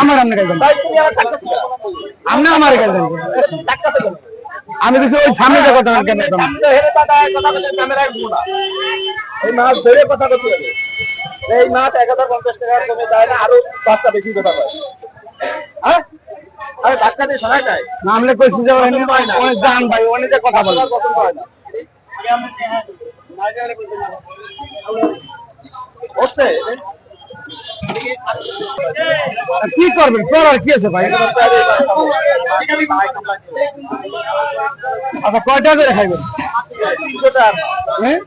আমার কাজ আমার কাজ আমি কিছু ওই সামনে কথা কেন এই মাছ ধরে কথা করতে হবে এই মাছ এক হাজার পঞ্চাশ টাকার কমে যায় না আরও পাঁচটা বেশি কথা হয় হ্যাঁ? আরে ধাক্কা দিয়ে সরাই যায় নামলে কইছি যে অনেক ভাই অনেক কথা বলে। পছন্দ হয় না। কি করবেন করার কি আছে ভাই আচ্ছা কয় টাকা করে খাইবেন হ্যাঁ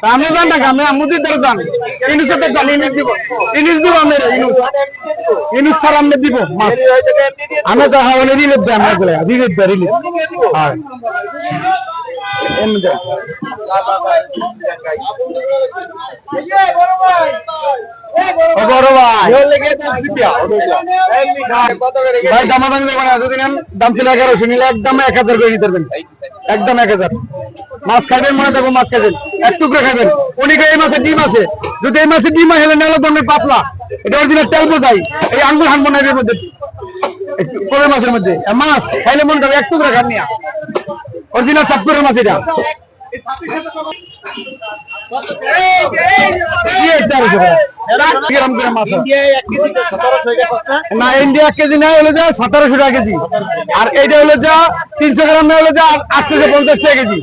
তা আমি জান না আমি মুদির দ্বারা জান ইনুসে তো জানি ইনুস দিব ইনুস দিব আমি ইনুস ইনুস ছাড়া আমি দিব মাছ আমি যা ওনে রিলিফ দেয় আমরা গুলো রিলিফ দেয় রিলিফ হয় ভাই যদি নেন দাম ছিল এগারোশো, নিলে একদম এক হাজার করে নিতে পারবেন। একদম এক হাজার। মাছ খাবেন মনে থাকব মাছ খাবেন এক টুকরো খাবেন উনিকে এই মাসে ডিম আছে। যদি এই মাসে ডিম হেলে নেলে ধরনের পাতলা। এটা অরিজিনাল তেল বোঝাই এই আঙ্গুর হানবো না এর মধ্যে। কোলের মাছের মধ্যে। মাছ খাইলে মনে থাকবে এক টুকরো খান নিয়া। অরিজিনাল মাছ এটা। কি একটা কিরম মাছ আছে? না ইন্ডিয়া এক কেজি না হলো যা সতেরোশো টাকা কেজি। আর এইটা হলো যা তিনশো গ্রাম না হলো যা পঞ্চাশ টাকা কেজি।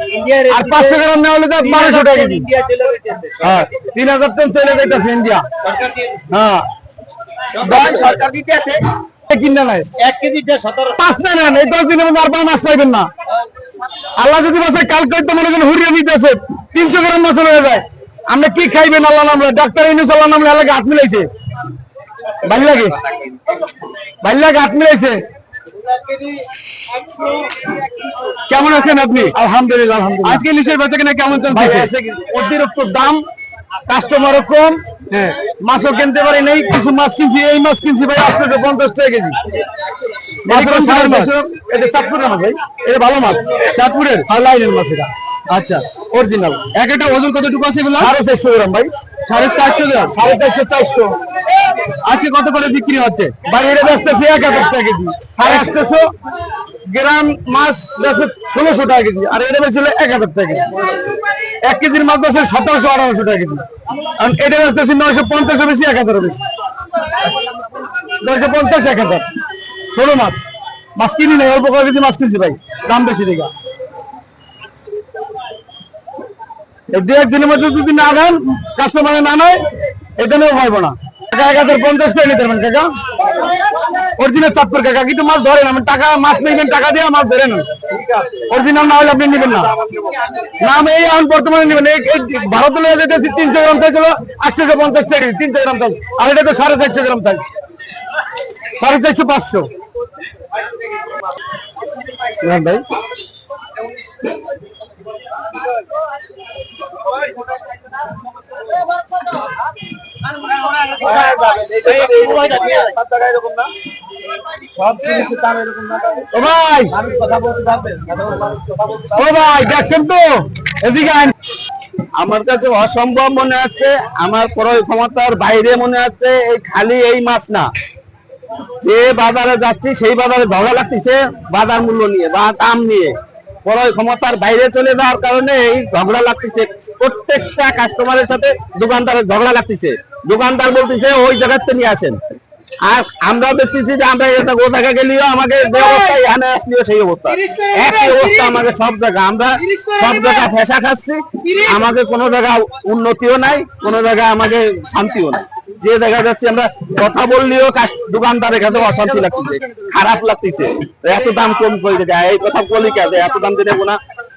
আর পাঁচশো গ্রাম না হলো যা বারোশো টাকা কেজি। হ্যাঁ তিন হাজার টন চলে যাইতেছে ইন্ডিয়া। হ্যাঁ। সরকার দিতে আছে কিনা নাই। এক কেজি পাঁচ না নেন এই দশ দিনের মধ্যে আর পাঁচ মাছ পাইবেন না। আল্লাহ যদি বাসায় কালকে তো মনে করেন হুরিয়ে নিতেছে। তিনশো গ্রাম মাছ হয়ে যায়। আমরা কি খাইবেন? আল্লাহ নামলে ডাক্তার ইনুস আল্লাহ নামলে এলাকা হাত মিলাইছে। ভালো লাগে? ভালো লাগে হাত মিলাইছে? কেমন আছেন আপনি? আলহামদুলিল্লাহ আলহামদুলিল্লাহ। আজকে নিশ্চয়ই বেচা কিনা কেমন চলছে? অতিরিক্ত দাম কাস্টমারও কম। হ্যাঁ। মাছও কিনতে পারি নাই কিছু মাছ কিনছি এই মাছ কিনছি ভাই আটশো পঞ্চাশ টাকা কেজি। চারশো এটা চাঁদপুরের মাছ ভাই। এটা ভালো মাছ। চাঁদপুরের। আর লাইনের মাছ এটা। আচ্ছা অরিজিনাল এক একটা ওজন কতটুকু আছে এগুলো? সাড়ে চারশো গ্রাম ভাই। সাড়ে চারশো গ্রাম। সাড়ে চারশো চারশো। আজকে কত করে বিক্রি হচ্ছে? এটা বেচতেছে এক হাজার টাকা কেজি। সাড়ে আটশো গ্রাম মাছ বেচে ষোলোশো টাকা কেজি আর এটা বেচছিল এক হাজার টাকা কেজি। এক কেজির মাছ বেচে সতেরোশো আঠারোশো টাকা কেজি। আর এটা বেচতেছি নয়শো পঞ্চাশও বেশি এক হাজারও বেশি। নয়শো পঞ্চাশ এক হাজার। ষোলো মাছ। মাছ কিনি নাই অল্প কয়েক কেজি মাছ কিনছি ভাই দাম বেশি দেখা এই দু একদিনের মধ্যে যদি না দেন কাস্টমারে না নেয় এখানেও পাইব না। টাকা এক হাজার পঞ্চাশ নিতে পারবেন অরিজিনাল চাঁদপুর কাকা, কিন্তু মাছ ধরেন, আমি টাকা মাছ নেবেন, টাকা দিয়ে মাছ ধরেন অরিজিনাল না হলে আপনি নেবেন না। না এই এখন বর্তমানে নেবেন, এই ভারত তিনশো গ্রাম চাইছিল আটশো পঞ্চাশ তিনশো গ্রাম চাই আর এটা তো সাড়ে চারশো গ্রাম চাই সাড়ে চারশো পাঁচশো। ভাই আমার কাছে অসম্ভব মনে হচ্ছে আমার ক্রয় ক্ষমতার বাইরে মনে হচ্ছে এই খালি এই মাছ না। যে বাজারে যাচ্ছি, সেই বাজারে ঝগড়া লাগতেছে বাজার মূল্য নিয়ে বা দাম নিয়ে। ক্রয় ক্ষমতার বাইরে চলে যাওয়ার কারণে এই ঝগড়া লাগতেছে। প্রত্যেকটা কাস্টমারের সাথে দোকানদারের ঝগড়া লাগতেছে। দোকানদার বলতেছে ওই জায়গাতে নিয়ে আসেন। আর আমরা দেখতেছি যে আমরা এটা ও জায়গা গেলেও আমাকে যে অবস্থা এখানে আসলেও সেই অবস্থা। একই অবস্থা আমাকে সব জায়গা আমরা সব জায়গা ফেসা খাচ্ছি। আমাকে কোনো জায়গা উন্নতিও নাই কোনো জায়গায় আমাকে শান্তিও নাই। যে জায়গায় যাচ্ছি আমরা কথা বললেও দোকানদারের কাছে অশান্তি লাগতেছে খারাপ লাগতেছে। এত দাম কম করে দেয় এই কথা বলি কে এত দাম নেব না?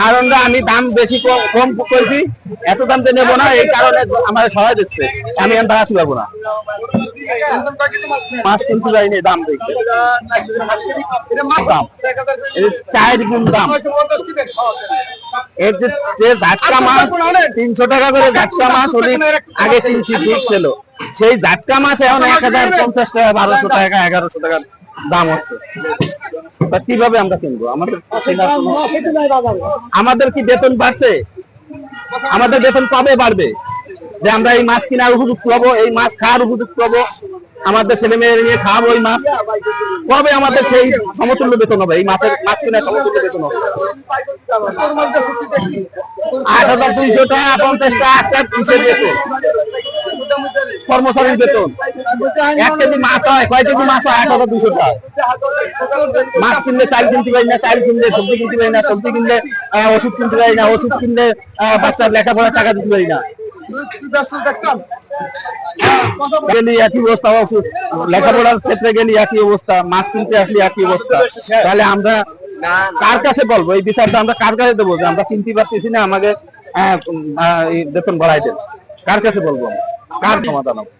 কারণটা আমি দাম বেশি কম করেছি, এত দাম দিয়ে নেব না, এই কারণে আমার সহায় দিচ্ছে। আমি আমি বাড়াতে পারব না। মাছ কিনতে যাইনি, দাম দেখতে। দাম। চায়ের গুণ দাম। এর যে ঝাটকা মাছ, তিনশো টাকা করে ঝাটকা মাছ হলে আগে কিনছি, ঠিক ছিল। সেই ঝাটকা মাছ এখন এক হাজার পঞ্চাশ টাকা, বারোশো টাকা, এগারোশো টাকার দাম হচ্ছে। তা কীভাবে আমরা কিনবো? আমাদের আমাদের কি বেতন বাড়ছে? আমাদের বেতন কবে বাড়বে? যে আমরা এই মাছ কেনার উপযুক্ত হব এই মাছ খাওয়ার উপযুক্ত হব আমাদের ছেলে মেয়ে নিয়ে খাওয়াবো এই মাছ। কবে আমাদের সেই সমতুল্য বেতন হবে? এই মাছের মাছ কেনার সমতুল্য বেতন হবে। আট হাজার দুইশো টাকা পঞ্চাশ টাকা একটা কিসের বেতন কর্মচারীর বেতন। এক কেজি মাছ হয়, কয় কেজি মাছ হয়? আট হাজার দুইশো টাকা। মাছ কিনলে চাল কিনতে পারি না, চাল কিনলে সবজি কিনতে পারি না, সবজি কিনলে ওষুধ কিনতে পারি না, ওষুধ কিনলে বাচ্চার লেখাপড়ার টাকা দিতে পারি না। গেলি একই অবস্থা, ওষুধ। লেখাপড়ার ক্ষেত্রে গেলি একই অবস্থা, মাছ কিনতে আসলে একই অবস্থা। তাহলে আমরা কার কাছে বলব? এই বিচারটা আমরা কার কাছে দেবো? যে আমরা কিনতে পারতেছি না, আমাকে বেতন বাড়াই দেন কার কাছে বলব আমরা? কার সমাধান হবে?